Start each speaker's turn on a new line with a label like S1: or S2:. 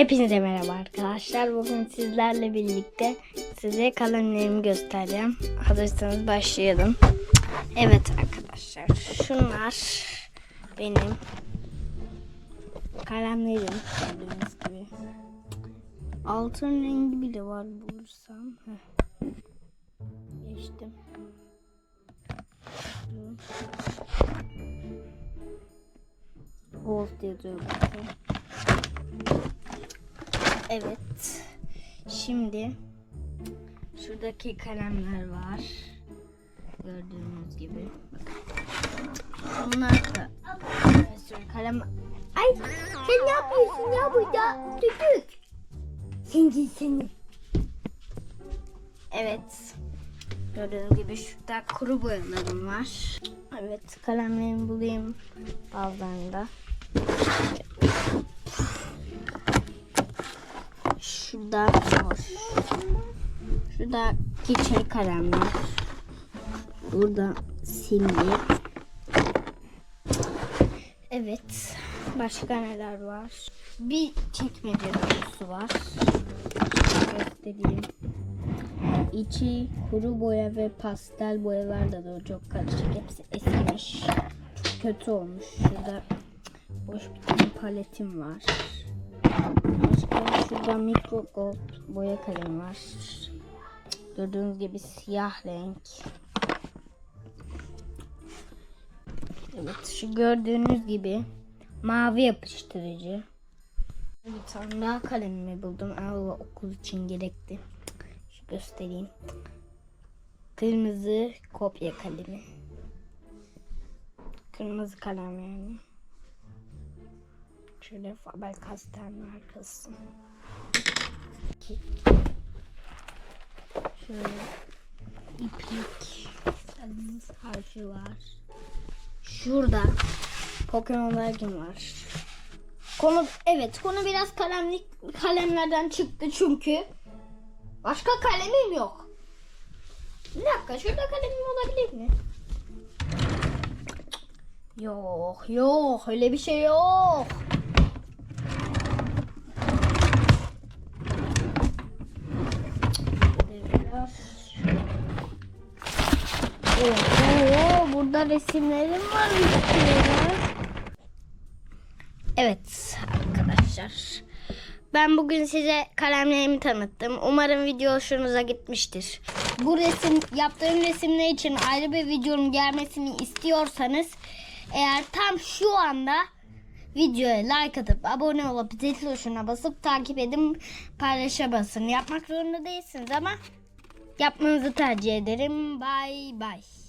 S1: Hepinize merhaba arkadaşlar. Bugün sizlerle birlikte size kalemlerimi göstereceğim. Hazırsanız başlayalım. Evet arkadaşlar. Şunlar benim kalemlerim. Gördüğünüz gibi. Altın rengi bile var bulursam. Geçtim. Gold yazıyor bakın. Evet. Şimdi şuradaki kalemler var. Gördüğünüz gibi. Bunlar da kalem. Ay sen ne yapıyorsun ya burada? Çocuk. Seni seni. Evet. Gördüğünüz gibi şurada kuru boyalarım var. Evet kalemlerimi bulayım bazılarında. Şurada var. Şurada keçeli kalemler. Burada simli. Evet. Başka neler var? Bir çekmece dolusu var. Göstereyim. İçi kuru boya ve pastel boyalar da da çok karışık. Hepsi eskimiş. Çok kötü olmuş. Şurada boş bir paletim var. Başka şurada mikro gold boya kalemi var. Gördüğünüz gibi siyah renk. Evet şu gördüğünüz gibi mavi yapıştırıcı. Bir tane daha kalemimi buldum. Ama okul için gerekti. Şu göstereyim. Kırmızı kopya kalemi. Kırmızı kalem yani. Şöyle Faber Castell markası. Şöyle iplik yalnız harfi var. Şurada Pokemon Legend var. Konu evet konu biraz kalemlik kalemlerden çıktı çünkü başka kalemim yok. Bir dakika şurada kalemim olabilir mi? Yok yok öyle bir şey yok. Burada resimlerim var. Evet arkadaşlar. Ben bugün size kalemlerimi tanıttım. Umarım video hoşunuza gitmiştir. Bu resim yaptığım resimler için ayrı bir videonun gelmesini istiyorsanız eğer tam şu anda videoya like atıp abone olup zil tuşuna basıp takip edin paylaşa basın. Yapmak zorunda değilsiniz ama yapmanızı tercih ederim. Bye bye.